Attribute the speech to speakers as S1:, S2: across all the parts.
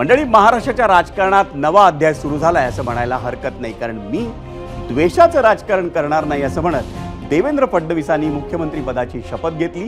S1: मंडळी महाराष्ट्राच्या राजकारणात नवा अध्याय सुरू झाला आहे असं म्हणायला हरकत नाही कारण मी द्वेषाचं राजकारण करणार नाही असं म्हणत देवेंद्र फडणवीसांनी मुख्यमंत्री पदाची शपथ घेतली.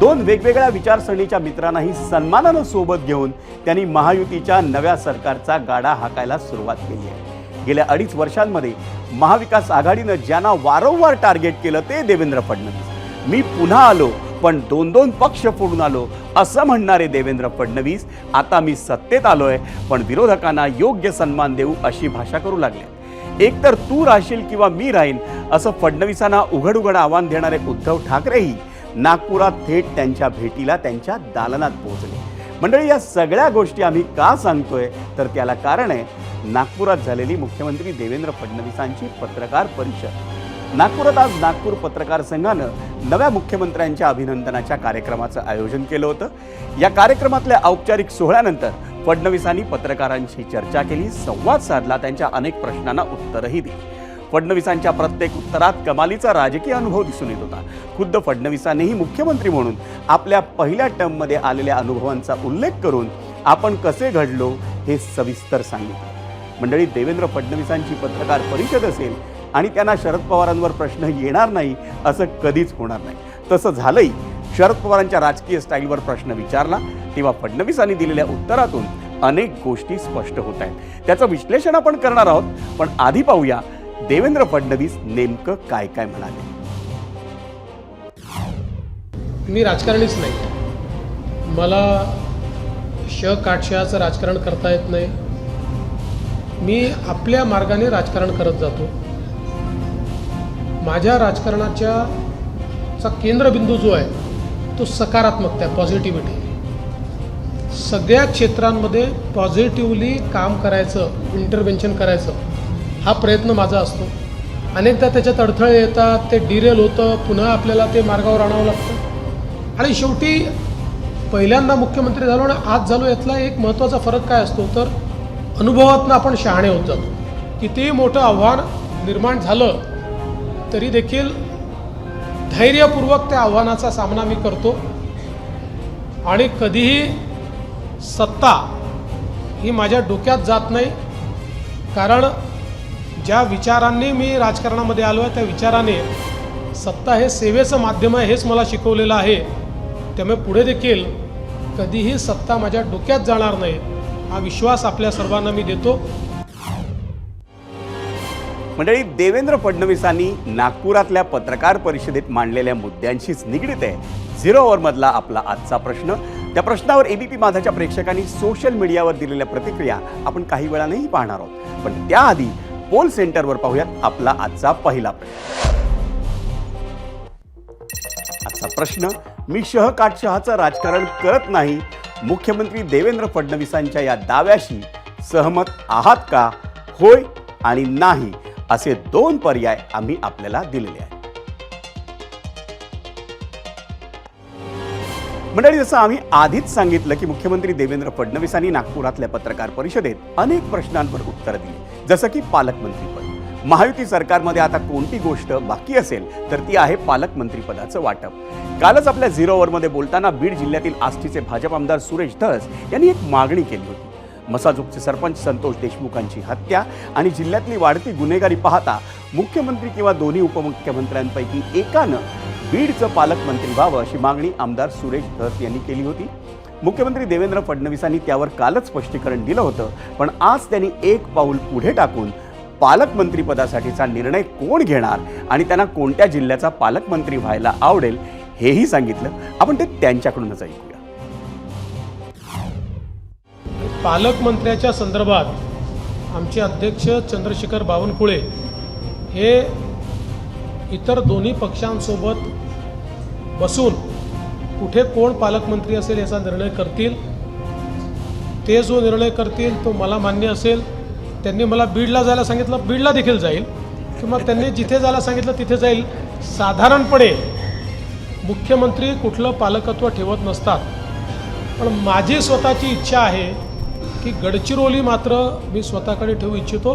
S1: दोन वेगवेगळ्या विचारसरणीच्या मित्रांनाही सन्मानानं सोबत घेऊन त्यांनी महायुतीच्या नव्या सरकारचा गाडा हाकायला सुरुवात केली आहे. गेल्या अडीच वर्षांमध्ये महाविकास आघाडीनं ज्यांना वारंवार टार्गेट केलं ते देवेंद्र फडणवीस. मी पुन्हा आलो पण दोन दोन पक्ष फोडून आलो असं म्हणणारे देवेंद्र फडणवीस आता मी सत्तेत आलोय पण विरोधकांना योग्य सन्मान देऊ अशी भाषा करू लागले. एकतर तू राहशील किंवा मी राहीन असं फडणवीसांना उघड उघड आव्हान देणारे उद्धव ठाकरेही नागपुरात थेट त्यांच्या भेटीला त्यांच्या दालनात पोहोचले. मंडळी या सगळ्या गोष्टी आम्ही का सांगतोय? तर त्याला कारण आहे नागपुरात झालेली मुख्यमंत्री देवेंद्र फडणवीसांची पत्रकार परिषद. नागपुरात आज नागपूर पत्रकार संघानं नव्या मुख्यमंत्र्यांच्या अभिनंदनाच्या कार्यक्रमाचं आयोजन केलं होतं. या कार्यक्रमातल्या औपचारिक सोहळ्यानंतर फडणवीसांनी पत्रकारांशी चर्चा केली संवाद साधला त्यांच्या अनेक प्रश्नांना उत्तरही दिली. फडणवीसांच्या प्रत्येक उत्तरात कमालीचा राजकीय अनुभव दिसून येत होता. खुद्द फडणवीसांनीही मुख्यमंत्री म्हणून आपल्या पहिल्या टर्ममध्ये आलेल्या अनुभवांचा उल्लेख करून आपण कसे घडलो हे सविस्तर सांगितलं. मंडळी देवेंद्र फडणवीसांची पत्रकार परिषद असेल आणि त्यांना शरद पवारांवर प्रश्न येणार नाही असं कधीच होणार नाही. तसं झालंही शरद पवारांच्या राजकीय स्टाईलवर प्रश्न विचारला तेव्हा फडणवीसांनी दिलेल्या उत्तरातून अनेक गोष्टी स्पष्ट होत आहेत. त्याचं विश्लेषण आपण करणार आहोत पण आधी पाहूया देवेंद्र फडणवीस नेमकं काय काय म्हणाले.
S2: मी राजकारणीच नाही. मला श काटशहाचं राजकारण करता येत नाही. मी आपल्या मार्गाने राजकारण करत जातो. माझ्या राजकारणाच्या चा केंद्रबिंदू जो आहे तो सकारात्मकता आहे पॉझिटिव्हिटी सगळ्या क्षेत्रांमध्ये पॉझिटिव्हली काम करायचं इंटरव्हेन्शन करायचं हा प्रयत्न माझा असतो. अनेकदा त्याच्यात अडथळे येतात ते डिरेल होतं पुन्हा आपल्याला ते मार्गावर आणावं लागतं. आणि शेवटी पहिल्यांदा मुख्यमंत्री झालो आणि आज झालो यातला एक महत्त्वाचा फरक काय असतो? तर अनुभवातनं आपण शहाणे होत जातो. कितीही मोठं आव्हान निर्माण झालं तरी देखील धैर्यपूर्वक त्या आव्हानाचा सामना मी करतो. आणि कधीही सत्ता ही माझ्या डोक्यात जात नाही. कारण ज्या विचारांनी मी राजकारणामध्ये आलो आहे त्या विचाराने सत्ता हे सेवेचं माध्यम आहे हेच मला शिकवलेलं आहे. त्यामुळे पुढे देखील कधीही सत्ता माझ्या डोक्यात जाणार नाही हा विश्वास आपल्या सर्वांना मी देतो.
S1: मंडळी देवेंद्र फडणवीसांनी नागपुरातल्या पत्रकार परिषदेत मांडलेल्या मुद्द्यांशीच निगडीत आहे. झिरो ओव्हरमधला आपला आजचा प्रश्न. त्या प्रश्नावर एबीपी माझाच्या प्रेक्षकांनी सोशल मीडियावर दिलेल्या प्रतिक्रिया आपण काही वेळानेही पाहणार आहोत. पण त्याआधी पोल सेंटरवर पाहूयात आपला आजचा पहिला प्रश्न. आजचा प्रश्न मी शह काटशहाचं राजकारण करत नाही. मुख्यमंत्री देवेंद्र फडणवीसांच्या या दाव्याशी सहमत आहात का? होय आणि नाही. असे दोन पर्याय आम्ही आपल्याला दिलेले आहेत. मंडळी जसं आम्ही आधीच सांगितलं की मुख्यमंत्री देवेंद्र फडणवीसांनी नागपुरातल्या पत्रकार परिषदेत अनेक प्रश्नांवर उत्तर दिली. जसं की पालकमंत्रीपद महायुती सरकारमध्ये आता कोणती गोष्ट बाकी असेल तर ती आहे पालकमंत्रीपदाचं वाटप. कालच आपल्या झिरो ओव्हरमध्ये बोलताना बीड जिल्ह्यातील आष्टीचे भाजप आमदार सुरेश धस यांनी एक मागणी केली होती. मसाजोगचे सरपंच संतोष देशमुखांची हत्या आणि जिल्ह्यातली वाढती गुन्हेगारी पाहता मुख्यमंत्री किंवा दोन्ही उपमुख्यमंत्र्यांपैकी एकानं बीडचं पालकमंत्री व्हावं अशी मागणी आमदार सुरेश धस यांनी केली होती. मुख्यमंत्री देवेंद्र फडणवीसांनी त्यावर कालच स्पष्टीकरण दिलं होतं पण आज त्यांनी एक पाऊल पुढे टाकून पालकमंत्रीपदासाठीचा निर्णय कोण घेणार आणि त्यांना कोणत्या जिल्ह्याचा पालकमंत्री व्हायला आवडेल हेही सांगितलं. आपण ते त्यांच्याकडूनच ऐकूया.
S2: पालकमंत्र्याच्या संदर्भात आमचे अध्यक्ष चंद्रशेखर बावनकुळे हे इतर दोन्ही पक्षांसोबत बसून कुठे कोण पालकमंत्री असेल याचा निर्णय करतील. ते जो निर्णय करतील तो मला मान्य असेल. त्यांनी मला बीडला जायला सांगितलं बीडला देखील जाईल. किंवा त्यांनी जिथे जायला सांगितलं तिथे जाईल. साधारणपणे मुख्यमंत्री कुठलं पालकत्व ठेवत नसतात. पण माझी स्वतःची इच्छा आहे की गडचिरोली मात्र मी स्वतःकडे ठेवू इच्छितो.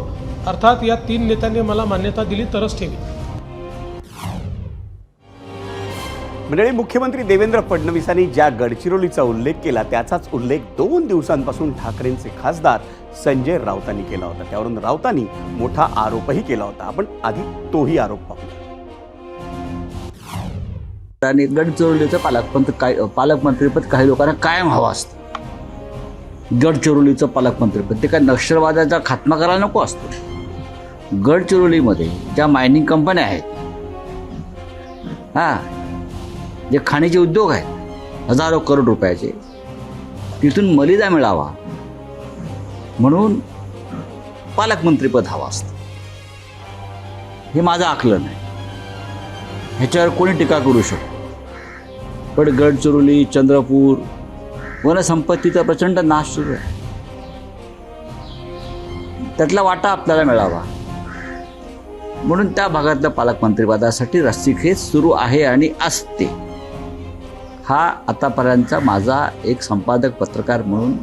S2: अर्थात या तीन नेत्यांनी मला मान्यता दिली तरच ठेवी.
S1: मंडळी मुख्यमंत्री देवेंद्र फडणवीसांनी ज्या गडचिरोलीचा उल्लेख केला त्याचाच उल्लेख दोन दिवसांपासून ठाकरेंचे खासदार संजय राऊतांनी केला होता. त्यावरून राऊतांनी मोठा आरोपही केला होता. आपण आधी तोही आरोप पाहूया.
S3: आणि गडचिरोलीचं पालकमंत्री काय पालकमंत्रीपद काही लोकांना कायम हवं असतं. गडचिरोलीचं पालकमंत्रीपद ते काय नक्षलवादाचा खात्मा करायला नको असतो. गडचिरोलीमध्ये ज्या मायनिंग कंपन्या आहेत हां जे खाणीचे उद्योग आहेत हजारो करोड रुपयाचे तिथून मलिदा मिळावा म्हणून पालकमंत्रीपद हवं असतं. हे माझं आकलन आहे. ह्याच्यावर कोणी टीका करू शकतो पण गडचिरोली चंद्रपूर वनसंपत्तीचा प्रचंड नाश सुरू आहे. त्यातला वाटा आपल्याला मिळावा. म्हणून त्या भागातल्या पालकमंत्रीपदासाठी रस्सीखेच सुरू आहे आणि असते. हा आतापर्यंतचा माझा एक संपादक पत्रकार म्हणून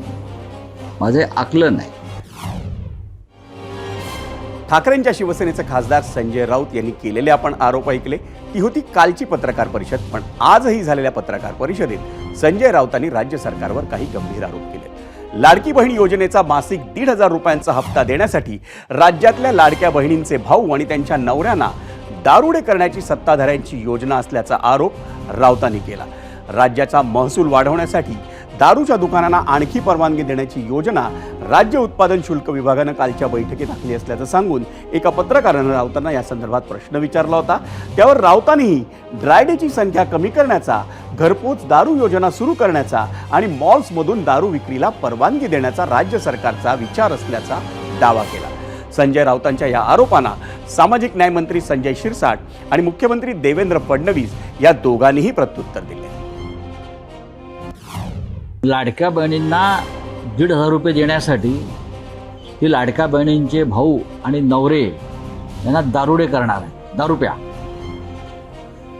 S3: माझे आकलन आहे.
S1: ठाकरेंच्या शिवसेनेचे खासदार संजय राऊत यांनी केलेले आपण आरोप ऐकले. ती होती कालची पत्रकार परिषद पण आजही झालेल्या पत्रकार परिषदेत संजय राऊतांनी राज्य सरकारवर काही गंभीर आरोप केले लाडकी बहीण योजनेचा मासिक दीड हजार रुपयांचा हप्ता देण्यासाठी राज्यातल्या लाडक्या बहिणींचे भाऊ आणि त्यांच्या नवऱ्यांना दारुडे करण्याची सत्ताधाऱ्यांची योजना असल्याचा आरोप राऊतांनी केला. राज्याचा महसूल वाढवण्यासाठी दारूच्या दुकानांना आणखी परवानगी देण्याची योजना राज्य उत्पादन शुल्क विभागानं कालच्या बैठकीत आखली असल्याचं सांगून एका पत्रकारानं राऊतांना या संदर्भात प्रश्न विचारला होता. त्यावर राऊतांनीही ड्रायडेची संख्या कमी करण्याचा घरपोच दारू योजना सुरू करण्याचा आणि मॉल्समधून दारू विक्रीला परवानगी देण्याचा राज्य सरकारचा विचार असल्याचा दावा केला. संजय राऊतांच्या या आरोपांना सामाजिक न्यायमंत्री संजय शिरसाट आणि मुख्यमंत्री देवेंद्र फडणवीस या दोघांनीही प्रत्युत्तर दिले.
S3: लाडक्या बहिणींना दीड हजार रुपये देण्यासाठी ही लाडक्या बहिणींचे भाऊ आणि नवरे यांना दारुडे करणार आहे. दारुप्या.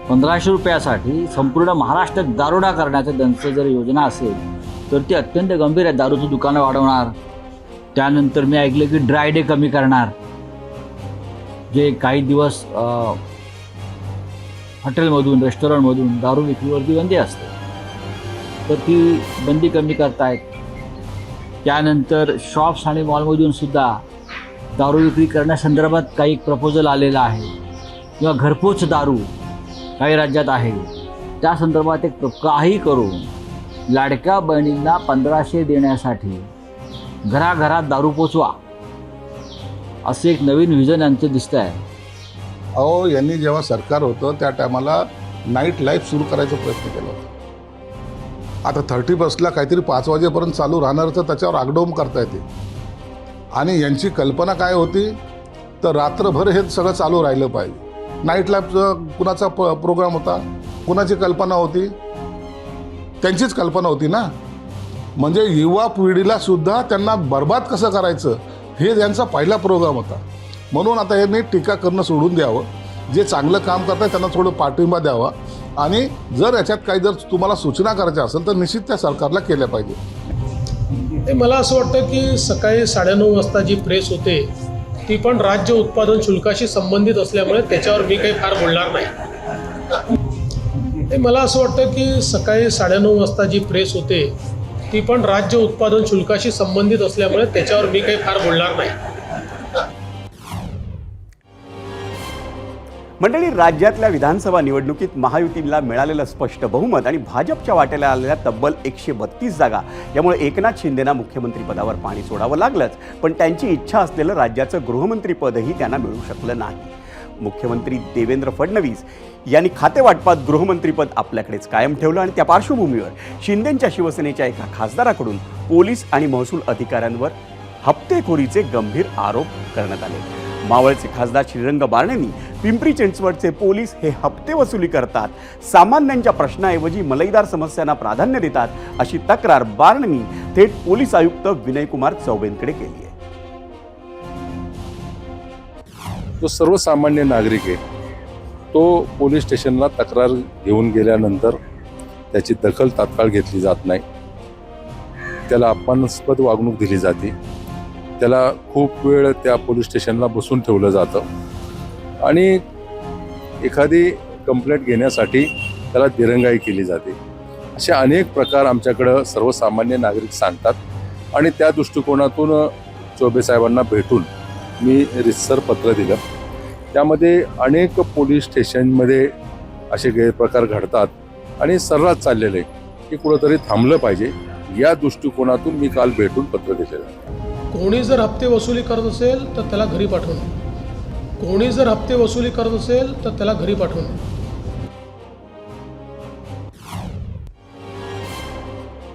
S3: पंधराशे रुपयासाठी संपूर्ण महाराष्ट्रात दारुडा करण्याचं त्यांचं जर योजना असेल तर ती अत्यंत गंभीर आहे. दारूचं दुकानं वाढवणार. त्यानंतर मी ऐकलं की ड्राय डे कमी करणार. जे काही दिवस हॉटेलमधून रेस्टॉरंटमधून दारू विक्रीवरती बंदी असते. तर ती बंदी कमी करतायत. त्यानंतर शॉप्स आणि मॉलमधून सुद्धा दारू विक्री करण्यासंदर्भात काही प्रपोजल आलेला आहे. किंवा घरपोच दारू काही राज्यात आहे. त्या संदर्भात एक काही करून लाडक्या बहिणींना पंधराशे देण्यासाठी घराघरात दारू पोचवा. असं एक नवीन व्हिजन यांचं दिसतं आहे
S4: अहो यांनी जेव्हा सरकार होतं त्या टायमाला नाईट लाईफ सुरू करायचा प्रयत्न केला होता. आता थर्टी फर्स्टला काहीतरी पाच वाजेपर्यंत चालू राहणार तर त्याच्यावर आगडोम करता येते. आणि यांची कल्पना काय होती? तर रात्रभर हे सगळं चालू राहिलं पाहिजे. नाईट लाईफचं कुणाचा प प्रोग्राम होता? कुणाची कल्पना होती? त्यांचीच कल्पना होती ना? म्हणजे युवा पिढीला सुद्धा त्यांना बर्बाद कसं करायचं? हे त्यांचा पहिला प्रोग्राम होता. म्हणून आता यांनी टीका करणं सोडून द्यावं. जे चांगलं काम करतात त्यांना थोडं पाठिंबा द्यावा. आणि जर याच्यात काही जर तुम्हाला सूचना करायच्या असेल तर निश्चित त्या सरकारला केल्या पाहिजे.
S2: ते मला असं वाटतं की सकाळी साडेनऊ वाजता जी प्रेस होते ती पण राज्य उत्पादन शुल्काशी संबंधित असल्यामुळे त्याच्यावर मी काही फार बोलणार नाही. ते मला असं वाटतं की सकाळी साडेनऊ वाजता जी प्रेस होते ती पण राज्य उत्पादन शुल्काशी संबंधित असल्यामुळे त्याच्यावर मी काही फार बोलणार नाही.
S1: मंडळी राज्यातल्या विधानसभा निवडणुकीत महायुतीला मिळालेलं स्पष्ट बहुमत आणि भाजपच्या वाट्याला आलेल्या तब्बल एकशे बत्तीस जागा यामुळे एकनाथ शिंदेना मुख्यमंत्रीपदावर पाणी सोडावं लागलंच. पण त्यांची इच्छा असलेलं राज्याचं गृहमंत्रीपदही त्यांना मिळू शकलं नाही. मुख्यमंत्री देवेंद्र फडणवीस यांनी खातेवाटपात गृहमंत्रीपद आपल्याकडेच कायम ठेवलं आणि त्या पार्श्वभूमीवर शिंदेंच्या शिवसेनेच्या एका खासदाराकडून पोलीस आणि महसूल अधिकाऱ्यांवर हप्तेखोरीचे गंभीर आरोप करण्यात आले. मावळचे खासदार श्रीरंग बारणेंनी पिंपरी चिंचवडचे पोलीस हे हप्ते वसुली करतात. सामान्यांच्या प्रश्नाऐवजी मलईदार समस्यांना प्राधान्य देतात अशी तक्रार बारणेंनी थेट पोलीस आयुक्त विनयकुमार चौबेंकडे केली आहे.
S5: जो सर्वसामान्य नागरिक आहे तो पोलीस स्टेशनला तक्रार घेऊन गेल्यानंतर त्याची दखल तात्काळ घेतली जात नाही. त्याला अपमानास्पद वागणूक दिली जाते. त्याला खूप वेळ त्या पोलीस स्टेशनला बसून ठेवलं जातं. आणि एखादी कंप्लेंट घेण्यासाठी त्याला दिरंगाई केली जाते. असे अनेक प्रकार आमच्याकडं सर्वसामान्य नागरिक सांगतात आणि त्या दृष्टिकोनातून चौबे साहेबांना भेटून मी रितसर पत्र दिलं. त्यामध्ये अनेक पोलीस स्टेशनमध्ये असे गैरप्रकार घडतात आणि सर्रास चाललेले की कुठंतरी थांबलं पाहिजे. या दृष्टिकोनातून मी काल भेटून पत्र दिलेलं
S2: कोणी जर हप्ते वसुली करत असेल तर त्याला घरी पाठवून कोणी जर हप्ते वसुली करत असेल तर त्याला घरी पाठवून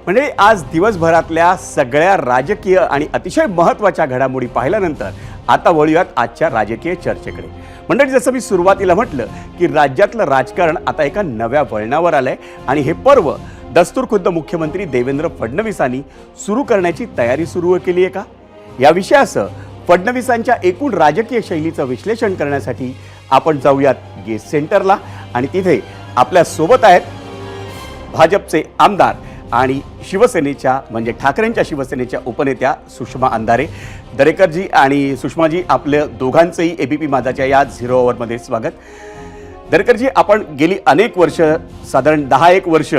S1: म्हणजे आज दिवसभरातल्या सगळ्या राजकीय आणि अतिशय महत्त्वाच्या घडामोडी पाहिल्यानंतर आता वळूयात आजच्या राजकीय चर्चेकडे. मंडळी जसं मी सुरुवातीला म्हटलं की राज्यातलं राजकारण आता एका नव्या वळणावर आलंय आणि हे पर्व दस्तूर खुद्द मुख्यमंत्री देवेंद्र फडणवीसांनी सुरू करण्याची तयारी सुरू केली आहे का? या विषयासह फडणवीसांच्या एकूण राजकीय शैलीचं विश्लेषण करण्यासाठी आपण जाऊयात गेस्ट सेंटरला. आणि तिथे आपल्यासोबत आहेत भाजपचे आमदार आणि शिवसेनेच्या म्हणजे ठाकरेंच्या शिवसेनेच्या उपनेत्या सुषमा अंधारे. दरेकरजी आणि सुषमाजी आपलं दोघांचंही ए बी पी माझाच्या या झिरो ओव्हरमध्ये स्वागत. दरेकरजी आपण गेली अनेक वर्ष साधारण दहा एक वर्ष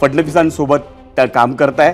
S1: फडणवीसांसोबत त्या काम करताय.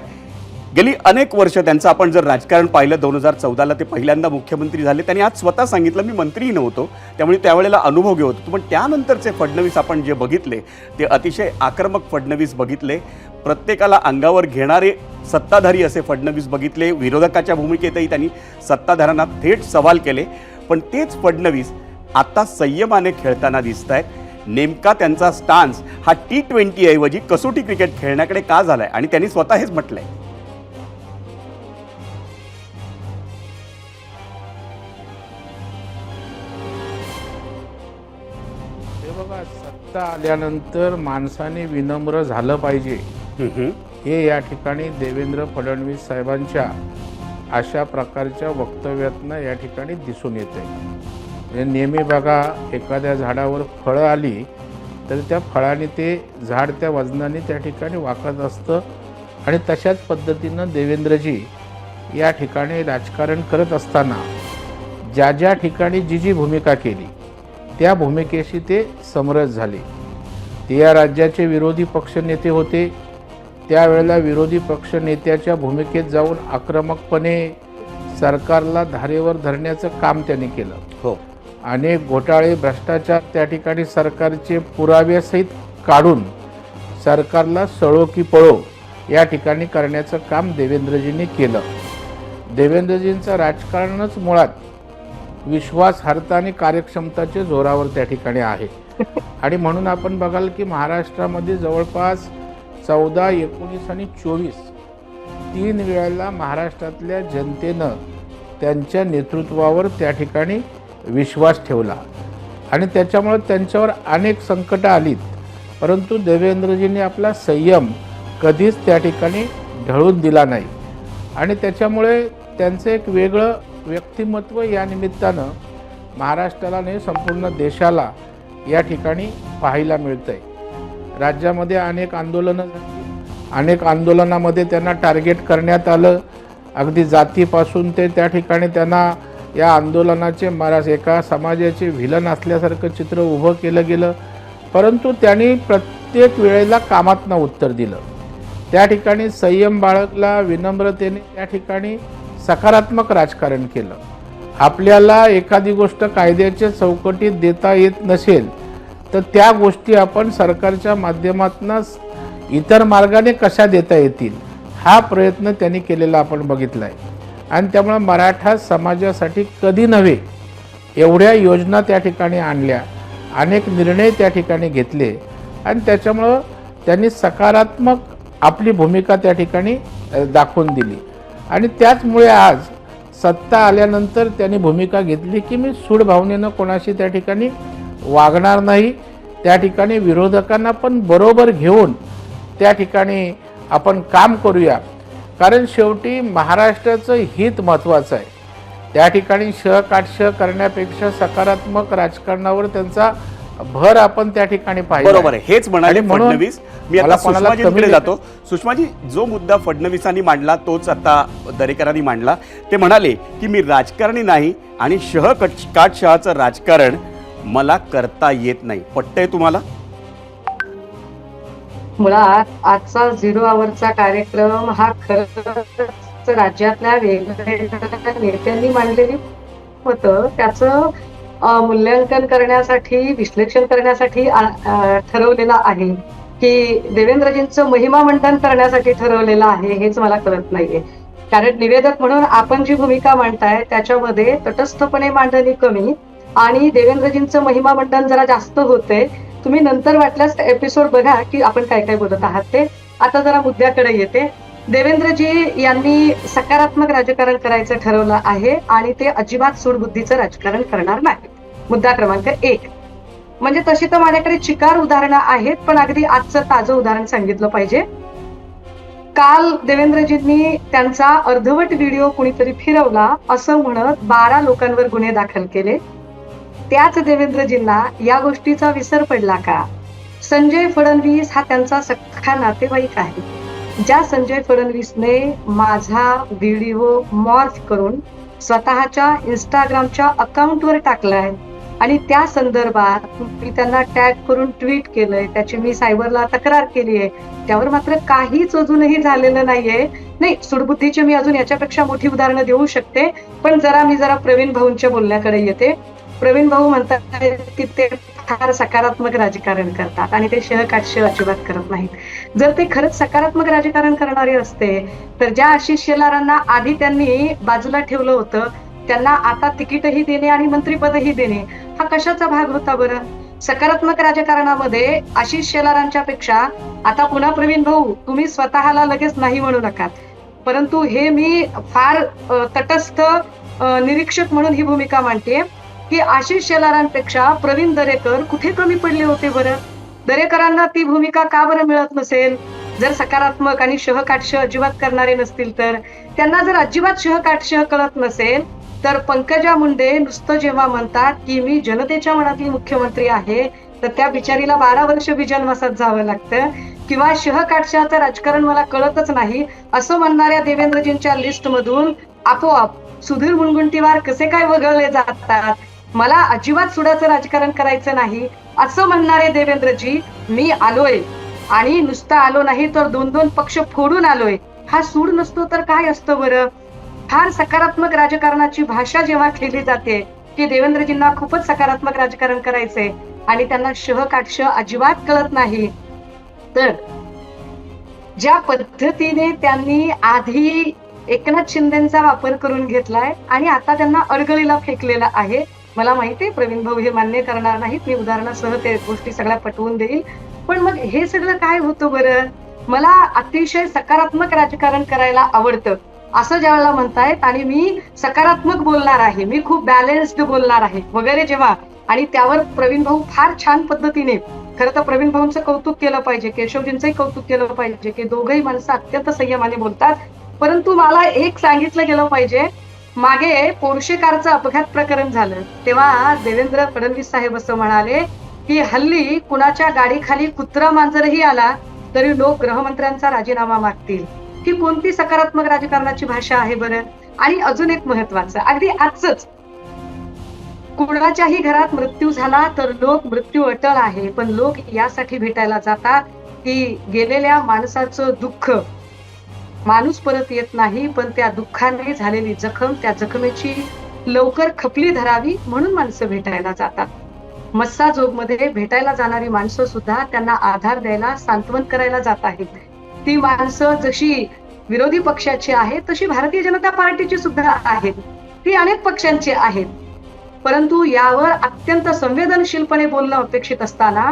S1: गेली अनेक वर्ष त्यांचं आपण जर राजकारण पाहिलं दोन हजार चौदाला ते पहिल्यांदा मुख्यमंत्री झाले त्यांनी आज स्वतः सांगितलं मी मंत्रीही नव्हतो. त्यामुळे त्यावेळेला अनुभव घेत होतो. पण त्यानंतरचे फडणवीस आपण जे बघितले ते अतिशय आक्रमक फडणवीस बघितले. प्रत्येकाला अंगावर घेणारे सत्ताधारी असे फडणवीस बघितले. विरोधकाच्या भूमिकेतही त्यांनी सत्ताधाऱ्यांना थेट सवाल केले. पण तेच फडणवीस आता संयमाने खेळताना दिसत आहेत नेमका त्यांचा स्टान्स हा टी ट्वेंटी ऐवजी कसोटी क्रिकेट खेळण्याकडे का झालाय? आणि त्यांनी स्वतः हेच म्हटलंय.
S6: आहे सत्ता आल्यानंतर माणसाने विनम्र झालं पाहिजे. हे या ठिकाणी देवेंद्र फडणवीस साहेबांच्या अशा प्रकारच्या वक्तव्यातनं या ठिकाणी दिसून येते म्हणजे नेहमी बघा एखाद्या झाडावर फळं आली तर त्या फळाने ते झाड त्या वजनाने त्या ठिकाणी वाकत असतं. आणि तशाच पद्धतीनं देवेंद्रजी या ठिकाणी राजकारण करत असताना ज्या ज्या ठिकाणी जी जी भूमिका केली त्या भूमिकेशी ते समरस झाले. ते या राज्याचे विरोधी पक्षनेते होते. त्यावेळेला विरोधी पक्षनेत्याच्या भूमिकेत जाऊन आक्रमकपणे सरकारला धारेवर धरण्याचं काम त्यांनी केलं.
S1: हो.
S6: अनेक घोटाळे भ्रष्टाचार त्या ठिकाणी सरकारचे पुराव्यासहित काढून सरकारला सळो की पळो या ठिकाणी करण्याचं काम देवेंद्रजींनी केलं. देवेंद्रजींचं राजकारणच मुळात विश्वासार्हता आणि कार्यक्षमताच्या जोरावर त्या ठिकाणी आहे. आणि म्हणून आपण बघाल की महाराष्ट्रामध्ये जवळपास चौदा एकोणीस आणि चोवीस तीन वेळेला महाराष्ट्रातल्या जनतेनं त्यांच्या नेतृत्वावर त्या ठिकाणी विश्वास ठेवला. आणि त्याच्यामुळे त्यांच्यावर अनेक संकटं आलीत. परंतु देवेंद्रजींनी आपला संयम कधीच त्या ठिकाणी ढळून दिला नाही. आणि त्याच्यामुळे त्यांचं एक वेगळं व्यक्तिमत्व या निमित्तानं महाराष्ट्राला नाही संपूर्ण देशाला या ठिकाणी पाहायला मिळतं आहे राज्यामध्ये अनेक आंदोलनं अनेक आंदोलनामध्ये त्यांना टार्गेट करण्यात आलं. अगदी जातीपासून ते त्या ठिकाणी त्यांना या आंदोलनाचे महाराज एका समाजाचे व्हिलन असल्यासारखं चित्र उभं केलं गेलं. परंतु त्यांनी प्रत्येक वेळेला कामातनं उत्तर दिलं. त्या ठिकाणी संयम बाळगला विनम्रतेने त्या ठिकाणी सकारात्मक राजकारण केलं. आपल्याला एखादी गोष्ट कायद्याच्या चौकटीत देता येत नसेल तर त्या गोष्टी आपण सरकारच्या माध्यमातूनच इतर मार्गाने कशा देता येतील हा प्रयत्न त्यांनी केलेला आपण बघितला आहे आणि त्यामुळे मराठा समाजासाठी कधी नव्हे एवढ्या योजना त्या ठिकाणी आणल्या अनेक निर्णय त्या ठिकाणी घेतले आणि त्याच्यामुळं त्यांनी सकारात्मक आपली भूमिका त्या ठिकाणी दाखवून दिली. आणि त्याचमुळे आज सत्ता आल्यानंतर त्यांनी भूमिका घेतली की मी सूडभावनेनं कोणाशी त्या ठिकाणी वागणार नाही त्या ठिकाणी विरोधकांना पण बरोबर घेऊन त्या ठिकाणी आपण काम करूया. कारण शेवटी महाराष्ट्राचं हित महत्त्वाचं आहे. त्या ठिकाणी श काट श करण्यापेक्षा सकारात्मक राजकारणावर त्यांचा भर आपण त्या ठिकाणी पाहिजे
S1: बरोबर आहे. हेच म्हणाले फडणवीस. मी आता सुषमाजींकडे जातो. सुषमाजी जो मुद्दा फडणवीसांनी मांडला तोच आता दरेकरांनी मांडला. ते म्हणाले की मी राजकारणी नाही आणि शह कट काटशहाचं राजकारण मला करता येत नाही. पटतंय तुम्हाला?
S7: मुळात आजचा झिरो आवरचा कार्यक्रम हा खरंच राज्यातल्या वेगवेगळ्या नेत्यांनी मांडलेली होतं. त्याचं मूल्यांकन करण्यासाठी विश्लेषण करण्यासाठी ठरवलेला ठरवलेलं आहे की देवेंद्रजींचं महिमा मंडन करण्यासाठी ठरवलेलं आहे हेच मला कळत नाहीये. कारण निवेदक म्हणून आपण जी भूमिका मांडताय त्याच्यामध्ये तटस्थपणे मांडणी कमी आणि देवेंद्रजींचं महिमा मंडन जरा जास्त होते तुम्ही नंतर वाटल्यास एपिसोड बघा की आपण काय काय बोलत आहात ते. आता जरा मुद्द्याकडे येते. देवेंद्रजी यांनी सकारात्मक राजकारण करायचं ठरवलं आहे आणि ते अजिबात सूडबुद्धीचं राजकारण करणार नाही मुद्दा क्रमांक एक. म्हणजे तशी तर माझ्याकडे चिकार उदाहरणं आहेत पण अगदी आजचं ताजं उदाहरण सांगितलं पाहिजे. काल देवेंद्रजींनी त्यांचा अर्धवट व्हिडिओ कुणीतरी फिरवला असं म्हणत बारा लोकांवर गुन्हे दाखल केले. त्याच देवेंद्रजींना या गोष्टीचा विसर पडला का? संजय फडणवीस हा त्यांचा सख्खा नातेवाईक आहे. ज्या संजय फडणवीसने माझा व्हिडिओ मॉर्फ करून स्वतःच्या इंस्टाग्रामच्या अकाउंटवर टाकलाय आणि त्या संदर्भात मी त्यांना टॅग करून ट्विट केलंय. त्याची मी सायबरला तक्रार केली आहे. त्यावर मात्र काहीच अजूनही झालेलं नाहीये. नाही सुडबुद्धीचे मी अजून याच्यापेक्षा मोठी उदाहरणं देऊ शकते पण जरा मी जरा प्रवीण भाऊंच्या बोलण्याकडे येते. प्रवीण भाऊ म्हणतात की ते फार सकारात्मक राजकारण करतात आणि ते शहकाटशे अजिबात करत नाहीत. जर ते खरंच सकारात्मक राजकारण करणारे असते तर ज्या आशिष शेलारांना आधी त्यांनी बाजूला ठेवलं होतं त्यांना आता तिकीटही देणे आणि मंत्रीपदही देणे हा कशाचा भाग होता बरं? सकारात्मक राजकारणामध्ये आशिष शेलारांच्या पेक्षा आता पुन्हा प्रवीण भाऊ तुम्ही स्वतःला लगेच नाही म्हणू नका. परंतु हे मी फार तटस्थ निरीक्षक म्हणून ही भूमिका मांडते की आशिष शेलारांपेक्षा प्रवीण दरेकर कुठे कमी पडले होते बरं? दरेकरांना ती भूमिका का बरं मिळत नसेल? जर सकारात्मक आणि शहकाठश अजिबात करणारे नसतील तर? त्यांना जर अजिबात शहकाठश कळत नसेल तर पंकजा मुंडे नुसतं जेव्हा म्हणतात की मी जनतेच्या मनातली मुख्यमंत्री आहे तर त्या बिचारीला बारा वर्ष बीजन्मासात जावं लागतं. किंवा शहकाटशहाचं राजकारण मला कळतच नाही असं म्हणणाऱ्या देवेंद्रजींच्या लिस्ट मधून आपोआप सुधीर मुनगुंटीवार कसे काय वगळले जातात मला अजिबात सुडाचं राजकारण करायचं नाही असं म्हणणारे देवेंद्रजी मी आलोय. आणि नुसतं आलो नाही तर दोन दोन पक्ष फोडून आलोय. हा सूड नसतो तर काय असतं बरं? फार सकारात्मक राजकारणाची भाषा जेव्हा केली जाते की देवेंद्रजींना खूपच सकारात्मक राजकारण करायचंय आणि त्यांना शह काटश अजिबात कळत नाही. तर ज्या पद्धतीने त्यांनी आधी एकनाथ शिंदेचा वापर करून घेतलाय आणि आता त्यांना अडगळीला फेकलेला आहे मला माहितीये प्रवीण भाऊ हे मान्य करणार नाहीत मी उदाहरणासह ते गोष्टी सगळ्या पटवून देईल. पण मग हे सगळं काय होतं बरं? मला अतिशय सकारात्मक राजकारण करायला आवडतं. असं ज्यावेळेला म्हणतायत आणि मी सकारात्मक बोलणार आहे मी खूप बॅलन्स्ड बोलणार आहे वगैरे जेव्हा आणि त्यावर प्रवीण भाऊ फार छान पद्धतीने खरं तर प्रवीण भाऊंचं कौतुक केलं पाहिजे केशवजींचंही कौतुक केलं पाहिजे की दोघही माणसं अत्यंत संयमाने बोलतात. परंतु मला एक सांगितलं गेलं पाहिजे मागे पोर्शे कारचं अपघात प्रकरण झालं तेव्हा देवेंद्र फडणवीस साहेब असं म्हणाले की हल्ली कुणाच्या गाडीखाली कुत्रा मांजरही आला तरी लोक गृहमंत्र्यांचा राजीनामा मागतील. ही कोणती सकारात्मक राजकारणाची भाषा आहे बरं? आणि अजून एक महत्वाचं अगदी आजच. कुणाच्याही घरात मृत्यू झाला तर लोक मृत्यू अटळ आहे पण लोक यासाठी भेटायला जातात की गेलेल्या माणसाचं दुःख. माणूस परत येत नाही पण त्या दुःखाने झालेली जखम त्या जखमेची लवकर खपली धरावी म्हणून माणसं भेटायला जातात. मस्सा जोगमध्ये भेटायला जाणारी माणसं सुद्धा त्यांना आधार द्यायला सांत्वन करायला जात आहेत. ती माणसं जशी विरोधी पक्षाची आहेत तशी भारतीय जनता पार्टीची सुद्धा आहेत. ती अनेक पक्षांची आहेत. परंतु यावर अत्यंत संवेदनशीलपणे बोलणं अपेक्षित असताना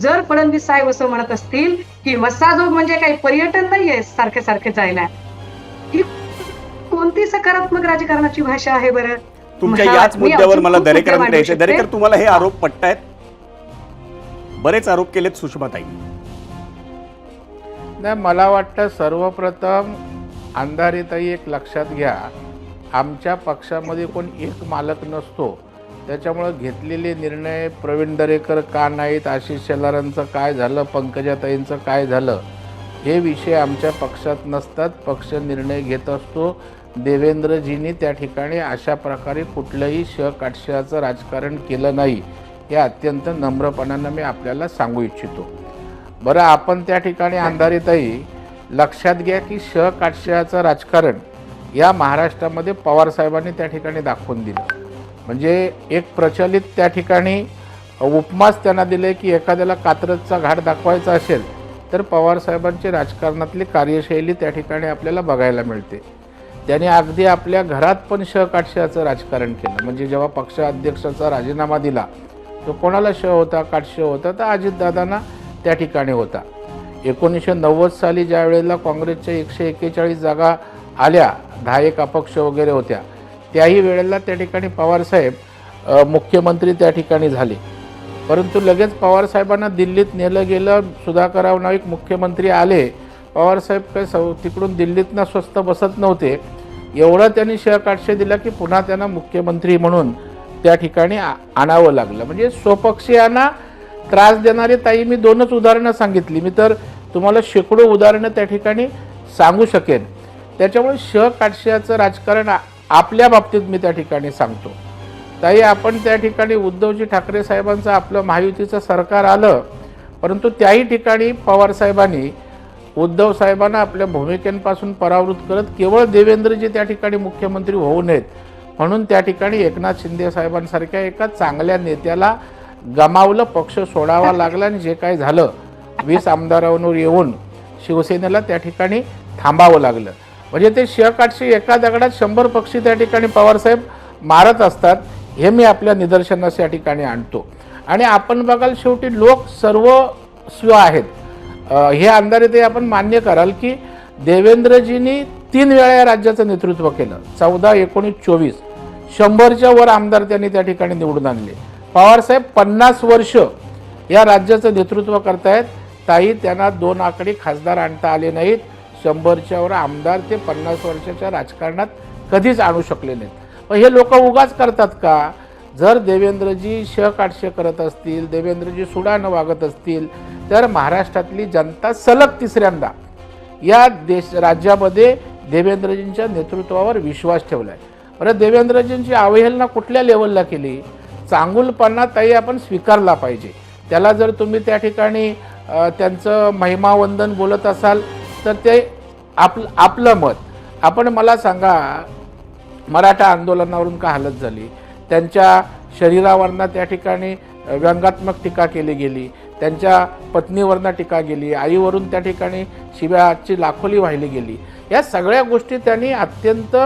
S7: जर फडणवीस साहेब असं म्हणत असतील की मस्साजोग म्हणजे काही पर्यटन नाहीये सारखे सारखे जायला ही कोणती सकारात्मक राजकारणाची भाषा आहे बरं?
S1: तुमच्या याच मुद्द्यावर मला दरेकरांकडे. दरेकर तुम्हाला हे आरोप पटतायत बरेच आरोप केलेत सुषमाताई.
S6: नाही मला वाटतं सर्वप्रथम अंधारीताई एक लक्षात घ्या. आमच्या पक्षामध्ये कोण एक मालक नसतो. त्याच्यामुळं घेतलेले निर्णय प्रवीण दरेकर का नाहीत आशिष शेलारांचं काय झालं पंकजाताईंचं काय झालं हे विषय आमच्या पक्षात नसतात. पक्ष निर्णय घेत असतो. देवेंद्रजींनी त्या ठिकाणी अशा प्रकारे कुठलंही श काटशाचं राजकारण केलं नाही हे अत्यंत नम्रपणानं मी आपल्याला सांगू इच्छितो. बरं आपण त्या ठिकाणी अंधारीतही लक्षात घ्या की श काटशयाचं राजकारण या महाराष्ट्रामध्ये पवार साहेबांनी त्या ठिकाणी दाखवून दिलं. म्हणजे एक प्रचलित त्या ठिकाणी उपमास त्यांना दिले की एखाद्याला कात्रजचा घाट दाखवायचा असेल तर पवार साहेबांची राजकारणातली कार्यशैली त्या ठिकाणी आपल्याला बघायला मिळते. त्याने अगदी आपल्या घरात पण श काटशयाचं राजकारण केलं. म्हणजे जेव्हा पक्षाध्यक्षाचा राजीनामा दिला तो कोणाला श होता काटश होता तर अजितदादांना त्या ठिकाणी होता. एकोणीसशे नव्वद साली ज्या वेळेला काँग्रेसच्या एकशे एक्केचाळीस जागा आल्या दहा एक अपक्ष वगैरे होत्या. त्याही वेळेला त्या ठिकाणी पवारसाहेब मुख्यमंत्री त्या ठिकाणी झाले. परंतु लगेच पवारसाहेबांना दिल्लीत नेलं गेलं सुधाकरराव नाईक मुख्यमंत्री आले. पवारसाहेब काही सौ तिकडून दिल्लीतनं स्वस्त बसत नव्हते. एवढं त्यांनी शहकाटशे दिला की पुन्हा त्यांना मुख्यमंत्री म्हणून त्या ठिकाणी आ- आणावं लागलं. म्हणजे स्वपक्षीयांना त्रास देणारी ताई मी दोनच उदाहरणं सांगितली. मी तर तुम्हाला शेकडो उदाहरणं त्या ठिकाणी सांगू शकेन. त्याच्यामुळे श काटशियाचं राजकारण आपल्या बाबतीत मी त्या ठिकाणी सांगतो. ताई आपण त्या ठिकाणी उद्धवजी ठाकरे साहेबांचं आपलं महायुतीचं सरकार आलं परंतु त्याही ठिकाणी पवार साहेबांनी उद्धव साहेबांना आपल्या भूमिकेपासून परावृत करत केवळ देवेंद्रजी त्या ठिकाणी मुख्यमंत्री होऊ नयेत. म्हणून त्या ठिकाणी एकनाथ शिंदे साहेबांसारख्या एका चांगल्या नेत्याला गमावलं पक्ष सोडावा लागला आणि जे काय झालं वीस आमदारांवर येऊन शिवसेनेला त्या ठिकाणी थांबावं लागलं. म्हणजे ते शिळकाटशी एका दगडात शंभर पक्षी त्या ठिकाणी पवारसाहेब मारत असतात हे मी आपल्या निदर्शनास या ठिकाणी आणतो. आणि आपण बघाल शेवटी लोक सर्व स्व आहेत हे अंधारे ते आपण मान्य कराल की देवेंद्रजींनी तीन वेळा या राज्याचं नेतृत्व केलं चौदा एकोणीस चोवीस. शंभरच्या वर आमदार त्यांनी त्या ठिकाणी निवडून आणले. पवारसाहेब पन्नास वर्ष या राज्याचं नेतृत्व करतायत. ताई त्यांना दोन आकडे खासदार आणता आले नाहीत. शंभरच्या वर आमदार ते पन्नास वर्षाच्या राजकारणात कधीच आणू शकले नाहीत. मग हे लोक उगाच करतात का? जर देवेंद्रजी शकाटशे करत असतील देवेंद्रजी सुडानं वागत असतील तर महाराष्ट्रातली जनता सलग तिसऱ्यांदा या देश राज्यामध्ये देवेंद्रजींच्या नेतृत्वावर विश्वास ठेवला आहे बरं देवेंद्रजींची अवहेलना कुठल्या लेवलला केली? चांगुलपणा ताई आपण स्वीकारला पाहिजे. त्याला जर तुम्ही त्या ठिकाणी त्यांचं महिमावंदन बोलत असाल तर ते आपलं आपलं मत. आपण मला सांगा मराठा आंदोलनावरून का हालत झाली? त्यांच्या शरीरावरनं त्या ठिकाणी व्यंगात्मक टीका केली गेली. त्यांच्या पत्नीवरनं टीका गेली. आईवरून त्या ठिकाणी शिव्याची लाखोली वाहिली गेली. या सगळ्या गोष्टी त्यांनी अत्यंत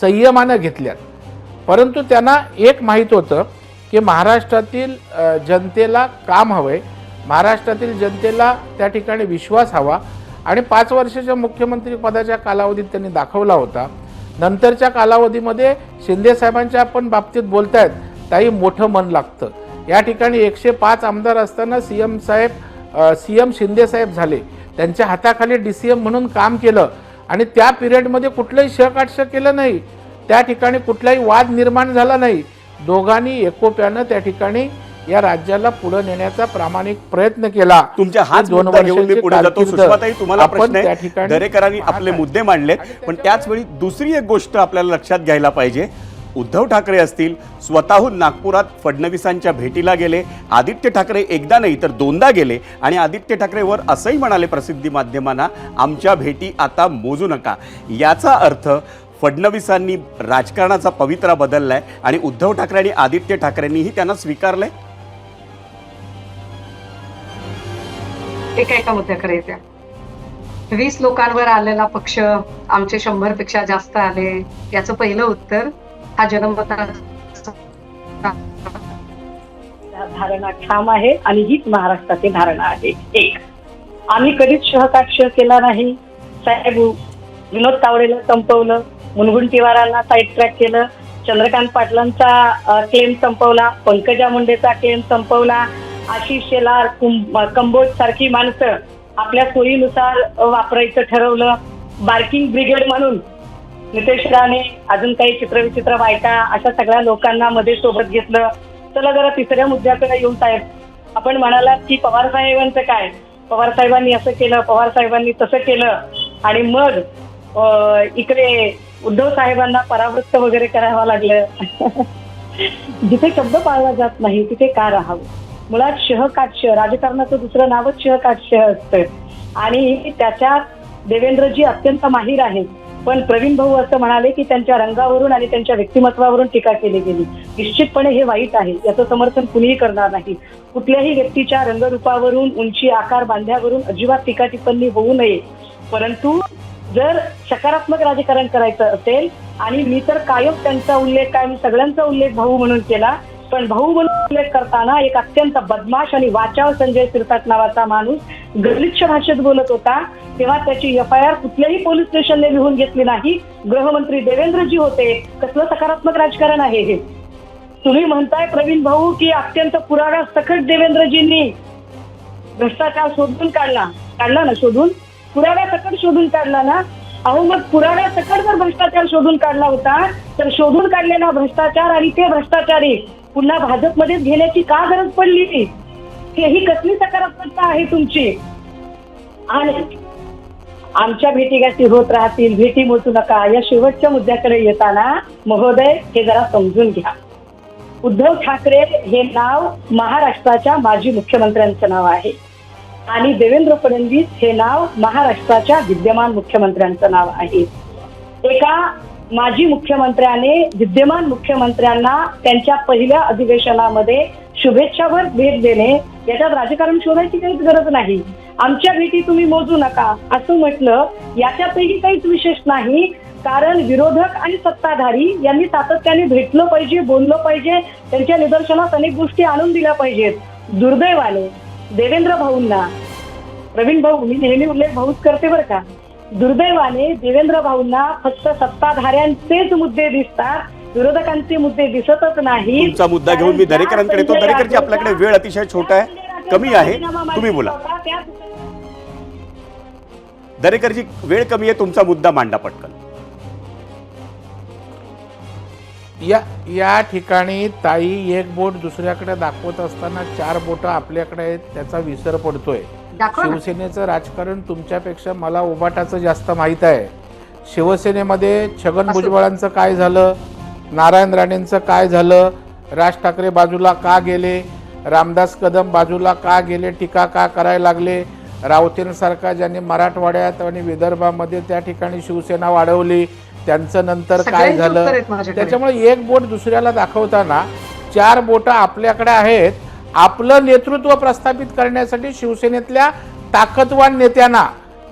S6: संयमानं घेतल्यात. परंतु त्यांना एक माहीत होतं की महाराष्ट्रातील जनतेला काम हवं. आहे महाराष्ट्रातील जनतेला त्या ठिकाणी विश्वास हवा. आणि पाच वर्षाच्या मुख्यमंत्री पदाच्या कालावधीत त्यांनी दाखवला होता. नंतरच्या कालावधीमध्ये शिंदेसाहेबांच्या आपण बाबतीत बोलतायत ताई मोठं मन लागतं. या ठिकाणी एकशे पाच आमदार असताना सी एम साहेब सी एम शिंदेसाहेब झाले. त्यांच्या हाताखाली डी सी एम म्हणून काम केलं. आणि त्या पिरियडमध्ये कुठलंही शकाटश केलं नाही. त्या ठिकाणी कुठलाही वाद निर्माण झाला नाही. दोघांनी एकोप्यानं त्या ठिकाणी या राज्याला पुढे नेण्याचा प्रामाणिक प्रयत्न केला.
S1: तुमच्या
S6: हे
S1: हाच
S6: दोन
S1: पुढे जातो. सुषमाताई तुम्हाला प्रश्न आहे. दरेकरांनी आपले. मुद्दे मांडलेत पण त्याच वेळी दुसरी एक गोष्ट आपल्याला लक्षात घ्यायला पाहिजे. उद्धव ठाकरे असतील स्वतःहून नागपुरात फडणवीसांच्या भेटीला गेले आदित्य ठाकरे एकदा नाही तर दोनदा गेले. आणि आदित्य ठाकरेवर असंही म्हणाले प्रसिद्धी माध्यमांना आमच्या भेटी आता मोजू नका. याचा अर्थ फडणवीसांनी राजकारणाचा पवित्रा बदललाय आणि उद्धव ठाकरे आणि आदित्य ठाकरेंनीही त्यांना स्वीकारलंय?
S7: एका एका मुद्द्याकडे येत्या वीस लोकांवर आलेला पक्ष आमचे शंभरपेक्षा जास्त आले. याचं पहिलं उत्तर हा जनमताचा
S8: धारणा ठाम आहे आणि हीच महाराष्ट्राची धारणा आहे. एक. आम्ही कधीच शहकाक्ष केला नाही. साहेब विनोद तावडेला संपवलं. मुनगुंटीवारांना साईड ट्रॅक केलं. चंद्रकांत पाटलांचा क्लेम संपवला. पंकजा मुंडेचा क्लेम संपवला. आशिष शेलार कंबोज सारखी माणसं आपल्या सोयीनुसार वापरायचं ठरवलं. बार्किंग ब्रिगेड म्हणून नितेश राणे अजून काही चित्रविचित्र बायका अशा सगळ्या लोकांना मध्ये सोबत घेतलं. चला जरा तिसऱ्या मुद्द्याकडे येऊन साहेब. आपण म्हणालात की पवार साहेबांचं काय? पवार साहेबांनी असं केलं पवार साहेबांनी तसं केलं. आणि मग इकडे उद्धव साहेबांना परावृत्त वगैरे करावं लागलं. जिथे शब्द पाळला जात नाही तिथे का राहावं? मुळात शहकाक्ष राजकारणाचं दुसरं नावच शहकाक्ष असतं. आणि त्याच्यात देवेंद्रजी अत्यंत माहीर आहेत. पण प्रवीण भाऊ असं म्हणाले की त्यांच्या रंगावरून आणि त्यांच्या व्यक्तिमत्वावरून टीका केली गेली. निश्चितपणे हे वाईट आहे. याचं समर्थन कुणीही करणार नाही. कुठल्याही व्यक्तीच्या रंगरूपावरून उंची आकार बांध्यावरून अजिबात टीका टिप्पणी होऊ नये. परंतु जर सकारात्मक राजकारण करायचं असेल आणि मी तर कायम त्यांचा उल्लेख काय मी सगळ्यांचा उल्लेख भाऊ म्हणून केला पण भाऊ म्हणून उल्लेख करताना एक अत्यंत बदमाश आणि वाचाव संजय सिरसाट नावाचा माणूस गलिच्छ भाषेत बोलत होता तेव्हा त्याची एफ आय आर कुठल्याही पोलीस स्टेशनने लिहून घेतली नाही. गृहमंत्री देवेंद्रजी होते. कसलं सकारात्मक राजकारण आहे हे? तुम्ही म्हणताय प्रवीण भाऊ की अत्यंत पुराणा सकट देवेंद्रजींनी भ्रष्टाचार शोधून काढला. काढला ना शोधून? पुराव्या सकट शोधून काढला ना? अहो मग पुराव्या सकट जर भ्रष्टाचार शोधून काढला होता तर शोधून काढलेला भ्रष्टाचार आणि ते भ्रष्टाचारी पुन्हा भाजपमध्येच घेण्याची का गरज पडली? ही कसली सकारात्मकता आहे तुमची? आणि आमच्या भेटीगाठी होत राहतील. भेटी मोजू नका. या शेवटच्या मुद्द्याकडे येताना महोदय हे जरा समजून घ्या. उद्धव ठाकरे हे नाव महाराष्ट्राच्या माजी मुख्यमंत्र्यांचं नाव आहे. आणि देवेंद्र फडणवीस हे नाव महाराष्ट्राच्या विद्यमान मुख्यमंत्र्यांचं नाव आहे. एका माजी मुख्यमंत्र्याने विद्यमान मुख्यमंत्र्यांना त्यांच्या पहिल्या अधिवेशनामध्ये शुभेच्छावर भेट देणे याच्यात राजकारण शोधायची काहीच गरज नाही. आमच्या भेटी तुम्ही मोजू नका असं म्हटलं याच्यातही काहीच विशेष नाही कारण विरोधक आणि सत्ताधारी यांनी सातत्याने भेटलं पाहिजे बोललं पाहिजे त्यांच्या निदर्शनास अनेक गोष्टी आणून दिल्या पाहिजेत. दुर्दैवाने देवेंद्र भाऊंना. प्रवीण भाऊ मी नेहमी उल्लेख भाऊच करते बरं का. दुर्दैवाने देवेंद्र भाऊंना फक्त सत्ताधाऱ्यांचेच मुद्दे दिसतात. विरोधकांचे मुद्दे दिसतच नाही.
S1: तुमचा मुद्दा घेऊन मी दरेकरांकडे येतो. दरेकरची आपल्याकडे वेळ अतिशय छोटा आहे. कमी आहे. तुम्ही बोला. दरेकरची वेळ कमी आहे. तुमचा मुद्दा मांडा पटकन.
S6: या या ठिकाणी ताई एक बोट दुसऱ्याकडे दाखवत असताना चार बोटं आपल्याकडे आहेत त्याचा विसर पडतोय. शिवसेनेचं राजकारण तुमच्यापेक्षा मला उबाटाचं जास्त माहीत आहे. शिवसेनेमध्ये छगन. भुजबळांचं काय झालं? नारायण राणेंचं काय झालं? राज ठाकरे बाजूला का गेले? रामदास कदम बाजूला का गेले? टीका का करायला लागले? रावतेंसारखा ज्यांनी मराठवाड्यात आणि विदर्भामध्ये त्या ठिकाणी शिवसेना वाढवली त्यांचं नंतर काय झालं. त्याच्यामुळे एक बोट दुसऱ्याला दाखवताना चार बोटं आपल्याकडे आहेत. आपलं नेतृत्व प्रस्थापित करण्यासाठी शिवसेनेतल्या ताकदवान नेत्यांना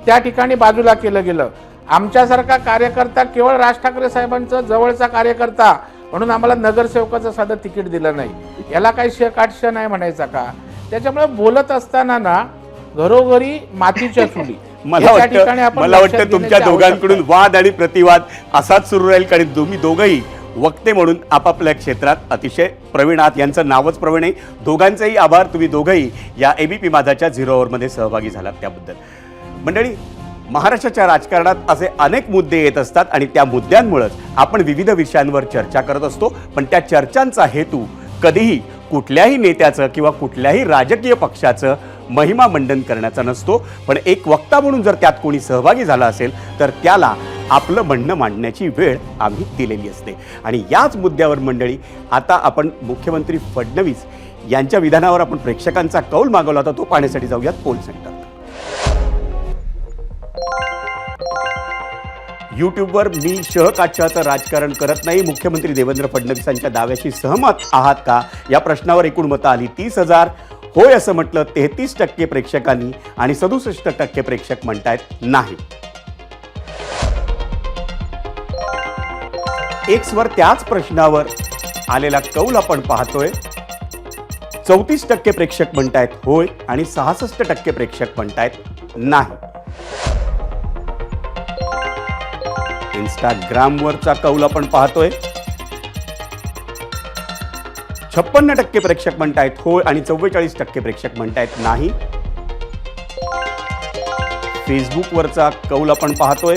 S6: त्या ठिकाणी बाजूला केलं गेलं. आमच्यासारखा कार्यकर्ता केवळ राज ठाकरे साहेबांचा जवळचा कार्यकर्ता म्हणून आम्हाला नगरसेवकाचं साधं तिकीट दिलं नाही. याला काही शकाटश नाही म्हणायचा का? त्याच्यामुळे बोलत असताना ना घरोघरी मातीच्या चुली.
S1: मला वाटतं मला वाटतं तुमच्या दोघांकडून वाद आणि प्रतिवाद असाच सुरू राहील कारण तुम्ही दोघंही वक्ते म्हणून आपापल्या क्षेत्रात अतिशय प्रवीण आहात. यांचं नावच प्रवीण आहे. दोघांचेही आभार. तुम्ही दोघंही या एबीपी माझाच्या झिरो ओव्हरमध्ये सहभागी झालात त्याबद्दल. मंडळी महाराष्ट्राच्या राजकारणात असे अनेक मुद्दे येत असतात आणि त्या मुद्द्यांमुळेच आपण विविध विषयांवर चर्चा करत असतो. पण त्या चर्चांचा हेतू कधीही कुठल्याही नेत्याचं किंवा कुठल्याही राजकीय पक्षाचं महिमा मंडन करण्याचा नसतो. पण एक वक्ता म्हणून जर त्यात कोणी सहभागी झाला असेल तर त्याला आपलं म्हणणं मांडण्याची वेळ आम्ही दिलेली असते. आणि याच मुद्द्यावर मंडळी आता आपण मुख्यमंत्री फडणवीस यांच्या विधानावर आपण प्रेक्षकांचा कौल मागवला होता तो पाहण्यासाठी जाऊयात पोल सेंटर. यूट्यूबवर मी शहकाच्याचं राजकारण करत नाही. मुख्यमंत्री देवेंद्र फडणवीसांच्या दाव्याशी सहमत आहात का? या प्रश्नावर एकूण मतं आली तीस हजार. होय असं म्हटलं तेहतीस टक्के प्रेक्षकांनी आणि सदुसष्ट टक्के प्रेक्षक म्हणतायत नाही. एक्सवर त्याच प्रश्नावर आलेला कौल आपण पाहतोय. चौतीस टक्के प्रेक्षक म्हणतायत होय आणि सहासष्ट टक्के प्रेक्षक म्हणतायत नाही. इंस्टाग्रामवरचा कौल आपण पाहतोय. छप्पन्न टक्के प्रेक्षक म्हणतायत होय आणि चव्वेचाळीस टक्के प्रेक्षक म्हणतायत नाही. फेसबुकवरचा कौल आपण पाहतोय.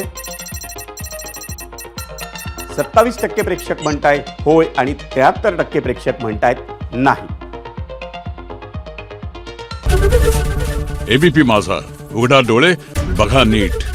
S1: सत्तावीस टक्के प्रेक्षक म्हणताय होय आणि त्र्याहत्तर टक्के प्रेक्षक म्हणतायत नाही.
S9: एबीपी माझा. उघडा डोळे बघा नीट.